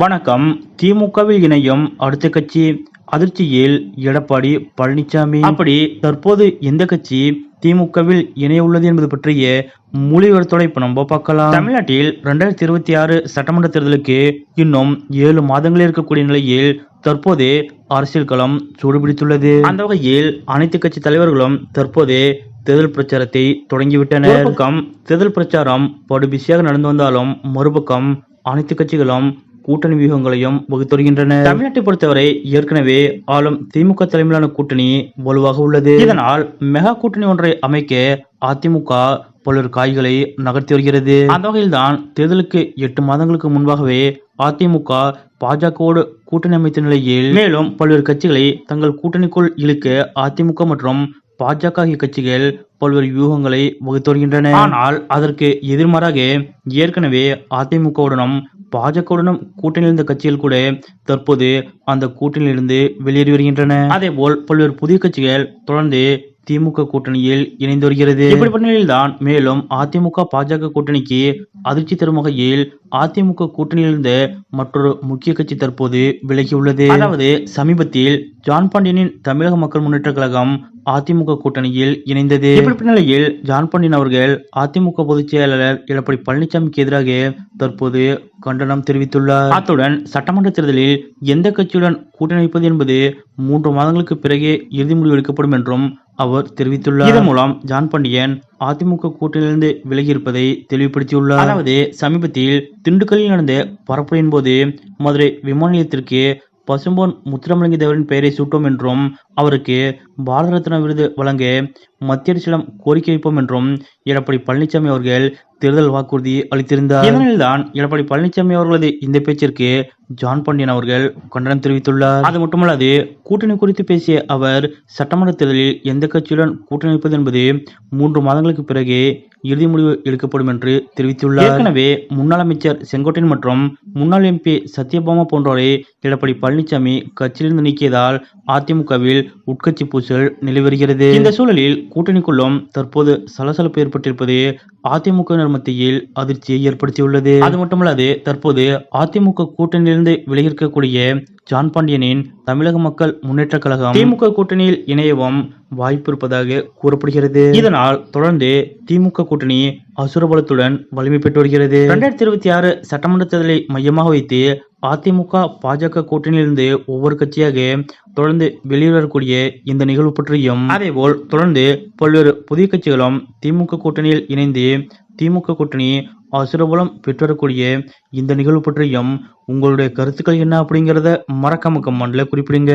வணக்கம். திமுகவில் இணையும் அடுத்த கட்சி அதிர்ச்சியில் எடப்பாடி பழனிசாமி அப்படி தற்போது எந்த கட்சி திமுகவில் இணைய உள்ளது என்பது பற்றிய முழு விவரத்தோட இப்ப நம்ம பார்க்கலாம். தமிழ்நாட்டில் இரண்டாயிரத்தி இருபத்தி ஆறு சட்டமன்ற தேர்தலுக்கு இன்னும் ஏழு மாதங்களே இருக்கக்கூடிய நிலையில் தற்போது அரசியல் களம் சூடுபிடித்துள்ளது. அந்த வகையில் அனைத்து கட்சி தலைவர்களும் தற்போது தேர்தல் பிரச்சாரத்தை தொடங்கிவிட்டனர். பக்கம் தேர்தல் பிரச்சாரம் படு பிஸியாக நடந்து வந்தாலும் மறுபக்கம் அனைத்து கட்சிகளும் கூட்டணி வியூகங்களையும் வகுத்து வருகின்றன தமிழ்நாட்டை பொறுத்தவரை ஏற்கனவே ஆளும் திமுக தலைமையிலான கூட்டணி வலுவாக உள்ளது. இதனால் மெகா கூட்டணி ஒன்றை அமைக்க அதிமுக பல்வேறு காய்களை நகர்த்தி வருகிறது. அந்த வகையில்தான் தேர்தலுக்கு எட்டு மாதங்களுக்கு முன்பாகவே அதிமுக பாஜகவோடு கூட்டணி அமைத்த நிலையில் மேலும் பல்வேறு கட்சிகளை தங்கள் கூட்டணிக்குள் இழுக்க அதிமுக மற்றும் பாஜக ஆகிய கட்சிகள் பல்வேறு வியூகங்களை வகுத்து வருகின்றன ஆனால் அதற்கு எதிர்மாறாக ஏற்கனவே அதிமுகவுடனும் பாஜகவுடனும் கூட்டணியில் இருந்த கட்சிகள் கூட தற்போது அந்த கூட்டணியிலிருந்து வெளியேறி வருகின்றன. அதே போல் பல்வேறு புதிய கட்சிகள் தொடர்ந்து திமுக கூட்டணியில் இணைந்து வருகிறது. இப்படிப்பட்ட நிலையில்தான் மேலும் அதிமுக பாஜக கூட்டணிக்கு அதிர்ச்சி தரும் வகையில் அதிமுக கூட்டணியிலிருந்து மற்றொரு முக்கிய கட்சி தற்போது விலகியுள்ளது. அதாவது சமீபத்தில் ஜான் பாண்டியனின் தமிழக மக்கள் முன்னேற்ற கழகம் அதிமுக கூட்டணியில் இணைந்தது. இப்படிப்பட்ட நிலையில் ஜான் பாண்டியன் அவர்கள் அதிமுக பொதுச் செயலாளர் எடப்பாடி பழனிசாமிக்கு எதிராக தற்போது கண்டனம் தெரிவித்துள்ளார். அத்துடன் சட்டமன்ற தேர்தலில் எந்த கட்சியுடன் கூட்டணி வைப்பது என்பது மூன்று மாதங்களுக்கு பிறகே இறுதி முடிவு எடுக்கப்படும் என்றும் அவர் தெரிவித்துள்ளார். இதன் மூலம் ஜான் பாண்டியன் அதிமுக கூட்டணியிலிருந்து விலகி இருப்பதை தெளிவுபடுத்தியுள்ளார். அதாவது சமீபத்தில் திண்டுக்கல்லில் நடந்த பரப்புரையின் போது மதுரை விமான நிலையத்திற்கு பசும்பொன் முத்துராமலிங்க தேவரின் பெயரை சூட்டும் என்றும் அவருக்கு பாரத ரத்னா விருது வழங்க மத்திய அரசிடம் கோரிக்கை வைப்போம் என்றும் எடப்பாடி பழனிசாமி அவர்கள் தேர்தல் வாக்குறுதி அளித்திருந்தார். இதனால்தான் எடப்பாடி பழனிசாமி அவர்களது இந்த பேச்சிற்கு ஜான் பாண்டியன் அவர்கள் கண்டனம் தெரிவித்துள்ளார். அது மட்டுமல்லாது கூட்டணி குறித்து பேசிய அவர் சட்டமன்ற தேர்தலில் எந்த கட்சியுடன் கூட்டணி வைப்பது என்பது மூன்று மாதங்களுக்கு பிறகு இறுதி முடிவு எடுக்கப்படும் என்று தெரிவித்துள்ளார். ஏற்கனவே முன்னாள் அமைச்சர் செங்கோட்டையன் மற்றும் முன்னாள் எம்பி சத்யபாமா போன்றோரை எடப்பாடி பழனிசாமி கட்சியிலிருந்து நீக்கியதால் அதிமுகவில் உட்கட்சி பூசல் நிலவருகிறது இந்த சூழலில் கூட்டணிக்குள்ளும் தற்போது சலசலப்பு ஏற்பட்டிருப்பது அதிமுகவினர் மத்தியில் அதிர்ச்சியை ஏற்படுத்தியுள்ளது. அது மட்டுமல்லாது தற்போது அதிமுக கூட்டணியிலிருந்து விலகியிருக்கக்கூடிய ஜான் பாண்டியனின் தமிழக மக்கள் முன்னேற்ற கழகம் திமுக கூட்டணியில் இணையவும் வாய்ப்பு இருப்பதாக கூறப்படுகிறது. இதனால் தொடர்ந்து திமுக கூட்டணி அசுரபலத்துடன் வலிமை பெற்று வருகிறது. இரண்டாயிரத்தி இருபத்தி ஆறு சட்டமன்ற தேர்தலை மையமாக வைத்து அதிமுக பாஜக கூட்டணியிலிருந்து ஒவ்வொரு கட்சியாக தொடர்ந்து வெளியிடக்கூடிய இந்த நிகழ்வு பற்றியும் அதேபோல் தொடர்ந்து பல்வேறு புதிய கட்சிகளும் திமுக கூட்டணியில் இணைந்து திமுக கூட்டணி அசுரபலம் பெற்றக்கூடிய இந்த நிகழ்வு பற்றியும் உங்களுடைய கருத்துக்கள் என்ன அப்படிங்கிறத மறக்காம கமெண்ட்ல குறிப்பிடுங்க.